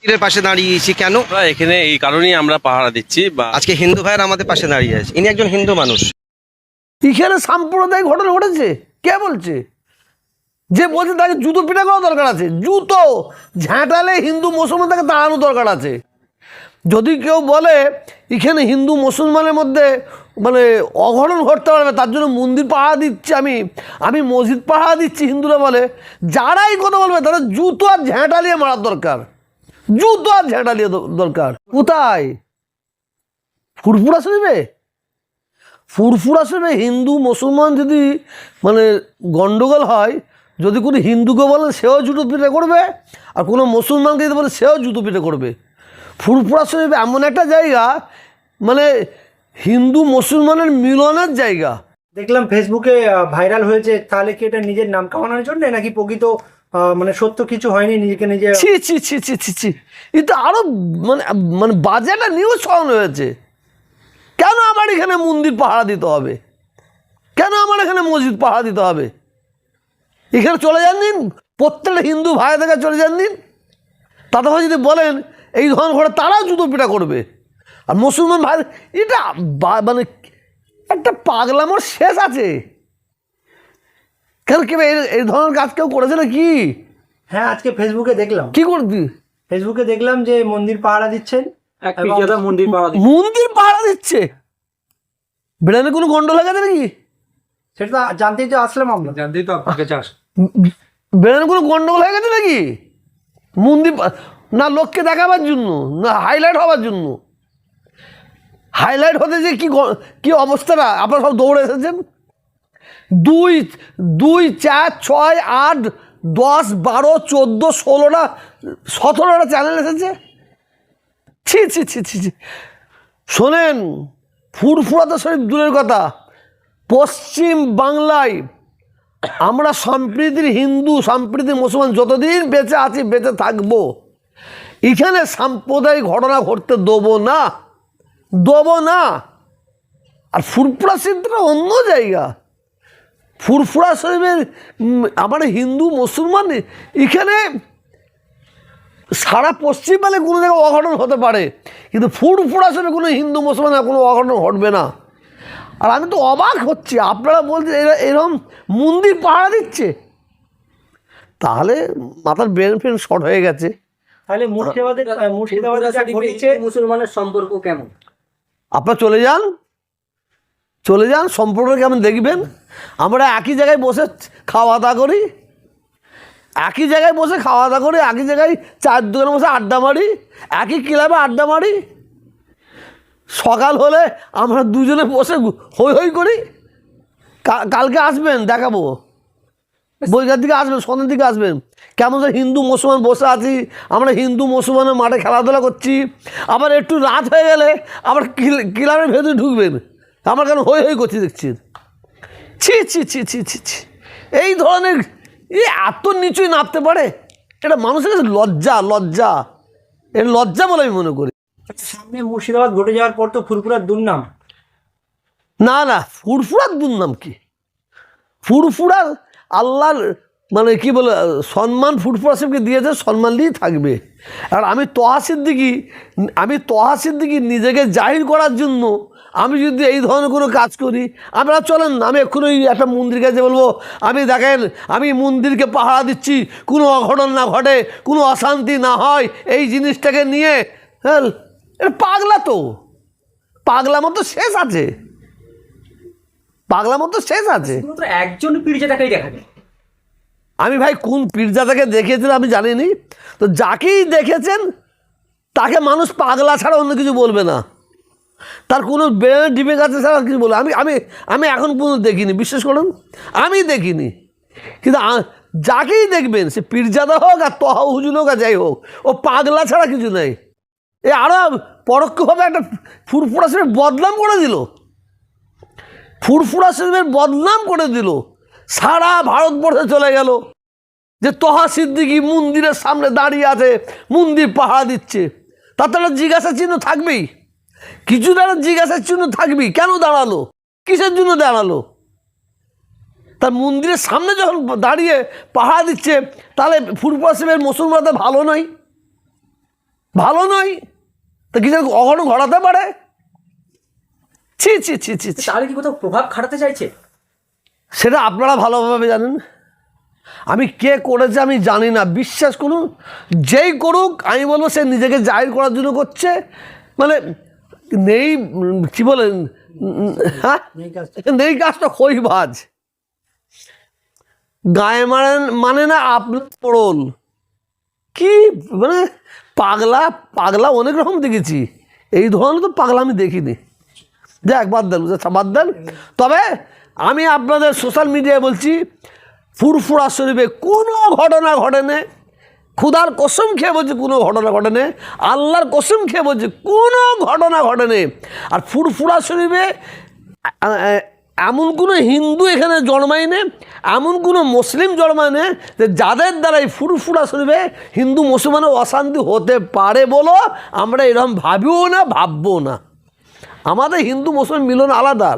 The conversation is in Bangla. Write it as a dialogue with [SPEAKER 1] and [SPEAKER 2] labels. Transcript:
[SPEAKER 1] মন্দিরের পাশে দাঁড়িয়েছি কেন?
[SPEAKER 2] আমরা এখানে এই কারণেই আমরা পাহারা দিচ্ছি বা
[SPEAKER 1] আজকে হিন্দু ভাইয়ের আমাদের পাশে দাঁড়িয়ে আছে। ইনি একজন হিন্দু মানুষ।
[SPEAKER 3] এখানে সাম্প্রদায়িক ঘটনা ঘটেছে। কে বলছে? যে বলছে তাকে জুতো পিটা করা দরকার আছে। জুতো ঝাঁটালে হিন্দু মুসলমান তাকে তাড়ানো দরকার আছে। যদি কেউ বলে এখানে হিন্দু মুসলমানের মধ্যে মানে অঘটন ঘটতে পারবে তার জন্য মন্দির পাহারা দিচ্ছি আমি আমি মসজিদ পাহারা দিচ্ছি হিন্দুরা বলে যারাই কথা বলবে তাদের জুতো আর ঝ্যাঁটালিয়ে মারার দরকার। জুতো আর ঝ্যাঁটালিয়ে দ- দরকার। কোথায়? ফুরফুরা শরীফে? ফুরফুরা শরীফে হিন্দু, মুসলমান যদি মানে গন্ডগোল হয়, যদি কোনো হিন্দুকে বলে সেও জুতো পিঠে করবে, আর কোনো মুসলমানকে যদি বলে সেও জুতো পিঠে করবে। ফুরফুরা শরীফ এমন একটা জায়গা মানে হিন্দু, মুসলমানের মিলনের জায়গা।
[SPEAKER 4] দেখলাম ফেসবুকে ভাইরাল হয়েছে, তাহলে কি এটা নিজের নাম কামানোর জন্য, নাকি প্রকৃত মানে সত্য কিছু হয়নি, নিজেকে নিজে
[SPEAKER 3] ছি ছি ছি ছি ছি ছি। এটা আরও মানে মানে বাজে একটা নিউজ ছড়ানো হয়েছে। কেন আমার এখানে মন্দির পাহারা দিতে হবে? কেন আমার এখানে মসজিদ পাহারা দিতে হবে? এখানে চলে যান দিন, প্রত্যেকটা হিন্দু ভাই থেকে চলে যান দিন। হয় যদি বলেন, এই ধরনের ঘরে তারাও জুতো পিটা করবে। আর মুসলমান ভাই, এটা মানে একটা পাগলামোর শেষ আছে। কেন কেউ এই- এই ধরনের কাজ কেউ করেছে না কি?
[SPEAKER 4] হ্যাঁ আজকে ফেসবুকে দেখলাম।
[SPEAKER 3] কি করবি
[SPEAKER 4] ফেসবুকে দেখলাম যে মন্দির পাহারা দিচ্ছেন।
[SPEAKER 5] এক মন্দির পাওয়া
[SPEAKER 3] মন্দির পাহারা দিচ্ছে? বেড়ানে কোনো গন্ড লাগাতে নাকি?
[SPEAKER 4] সেটা তো জানতেই তো আসলাম আমরা।
[SPEAKER 5] জানতেই তো আপনাকে চাষ
[SPEAKER 3] বেড়ানে কোনো গন্ডগোল হয়ে গেছে নাকি? মন্দির না লোককে দেখাবার জন্য না হাইলাইট হওয়ার জন্য। হাইলাইট হতে যে কি কি অবস্থাটা? আপনারা সব দৌড়ে এসেছেন? দুই দুই, চার, ছয়, আট, দশ, বারো, চোদ্দ ষোলোটা সতেরোটা চ্যানেল এসেছে? ছি ছি ছি ছি ছি। শোনেন ফুরফুরাতে শরীফ দূরের কথা। পশ্চিম বাংলায় আমরা সম্প্রীতির হিন্দু, সম্প্রীতির মুসলমান যতদিন বেঁচে আছি, বেঁচে থাকব। এখানে সাম্প্রদায়িক ঘটনা ঘটতে দেবো না। দেবো না। আর ফুরফুরা সিদ্ধটা অন্য জায়গা। ফুরফুরা শরীফের আমার হিন্দু মুসলমান এখানে সারা পশ্চিমবাংলায় কোনো জায়গায় অঘটন হতে পারে। কিন্তু ফুরফুরা শরীফে কোনো হিন্দু মুসলমানের কোনো অঘটন ঘটবে না। আর আমি তো অবাক হচ্ছি আপনারা বলছেন এরা- এরকম মন্দির পাহারা দিচ্ছে। তাহলে মাথার ব্রেন ফ্রেন শর্ট হয়ে গেছে।
[SPEAKER 4] তাহলে মুর্শিদাবাদের আহ, মুর্শিদাবাদে যা
[SPEAKER 5] মুসলমানের সম্পর্ক কেমন?
[SPEAKER 3] আপনারা চলে যান। চলে যান, সম্পর্ক কেমন দেখবেন? আমরা একই জায়গায় বসে খাওয়া দাওয়া করি, একই জায়গায় বসে খাওয়া দাওয়া করি, একই জায়গায় চার দোকানে বসে আড্ডা মারি, একই ক্লাবে আড্ডা মারি। সকাল হলে আমরা দুজনে বসে হই হই করি। কালকে আসবেন, দেখাবো। বৈকার দিকে আসবেন, সন্ধ্যের দিকে আসবেন। কেমন যে হিন্দু মুসলমান বসে আছি, আমরা হিন্দু মুসলমানের মাঠে খেলাধুলা করছি। আবার একটু রাত হয়ে গেলে আবার কিল- ক্লাবের ভেতরে ঢুকবেন। আমার কেন হই হই করছি দেখছি? ছি ছি ছি ছি ছি ছি। এই ধরনের এ এত নিচুই নামতে পারে? এটা মানুষের কাছে লজ্জা লজ্জা। এর লজ্জা বলে আমি মনে করি।
[SPEAKER 4] সামনে মুর্শিদাবাদ ঘটে যাওয়ার পর তো ফুরফুরার দুর্নাম।
[SPEAKER 3] না না ফুরফুরার দুর্নাম কি? ফুরফুরা আল্লাহর মানে কি বলে সম্মান ফুরফুরা সাহেবকে দিয়েছে সম্মান দিয়েই থাকবে। আর আমি তহা সিদ্দিকি আমি তহা সিদ্দিকি নিজেকে জাহির করার জন্য আমি যদি এই ধরনের কোনো কাজ করি আপনারা চলেন না, আমি এক্ষুনি একটা মন্দির কাছে বলব। আমি দেখেন আমি মন্দিরকে পাহারা দিচ্ছি কোনো অঘটন না ঘটে কোনো অশান্তি না হয় এই জিনিসটাকে নিয়ে হ্যাঁ এটা পাগলা তো। পাগলা মতো শেষ আছে। পাগলা মতো শেষ আছে।
[SPEAKER 5] একজন পীরজাদাকেই দেখা যায়।
[SPEAKER 3] আমি ভাই কোন পীরজাদাকে দেখেছেন আমি জানিনি। তো যাকেই দেখেছেন তাকে মানুষ পাগলা ছাড়া অন্য কিছু বলবে না। তার কোনো ব্রেনের ডিবে গাছে ছাড়া কিছু বলবে আমি আমি আমি এখন পর্যন্ত দেখিনি, বিশ্বাস করুন, আমি দেখিনি। কিন্তু যাকেই দেখবেন, সে পীরজাদা হোক আর তহা হুজুর হোক আর যাই হোক, ও পাগলা ছাড়া কিছু নেই। এ আরও পরোক্ষভাবে একটা ফুরফুরা শরীফ বদনাম করে দিল। ফুরফুরা শরীফের বদনাম করে দিল। সারা ভারতবর্ষে চলে গেল। যে তহা সিদ্দিকি মন্দিরের সামনে দাঁড়িয়ে আছে, মন্দির পাহারা দিচ্ছে। তার জিজ্ঞাসা চিহ্ন থাকবেই। কিছু একটা জিজ্ঞাসা চিহ্ন থাকবি? কেন দাঁড়াল? কিসের জন্য দাঁড়াল? তার মন্দিরের সামনে যখন দাঁড়িয়ে পাহারা দিচ্ছে তাহলে ফুরফুরা শরীফের মুসলমানদের ভালো নয়। ভালো নয়? তা কিছু অঘটন ঘটাতে পারে? ছি ছি ছি ছি ছি।
[SPEAKER 5] তাহলে কি কোথাও প্রভাব খাটাতে চাইছে?
[SPEAKER 3] সেটা আপনারা ভালোভাবে জানেন। আমি কে করেছে আমি জানি না। বিশ্বাস করুন যেই করুক আমি বলব সে নিজেকে জাহির করার জন্য করছে। মানে নেই কি বলেন হ্যাঁ? নেই কাজটা খইবাজ গায়ে মানেন মানে না আপনার পড়ল। কি মানে পাগলা পাগলা অনেক রকম দেখেছি। এই ধরনের তো পাগলা আমি দেখিনি। দেখ বাদ দেন বাদ দেন। তবে আমি আপনাদের সোশ্যাল মিডিয়ায় বলছি ফুরফুরা শরীফে কোনো ঘটনা ঘটেনে। ক্ষুধার কসম খেয়ে বলছি, কোনো ঘটনা ঘটেনে। আল্লাহর কসম খেয়ে বলছি, কোনো ঘটনা ঘটেনে। আর ফুরফুরা শরীফে এমন কোনো হিন্দু এখানে জন্মায় নে এমন কোনো মুসলিম জন্মায়নি যে যাদের দ্বারা এই ফুরফুরা শরীফে হিন্দু মুসলমানের অশান্তি হতে পারে বলো আমরা এরকম ভাবিও না ভাববো না। আমাদের হিন্দু মুসলিম মিলন আলাদা।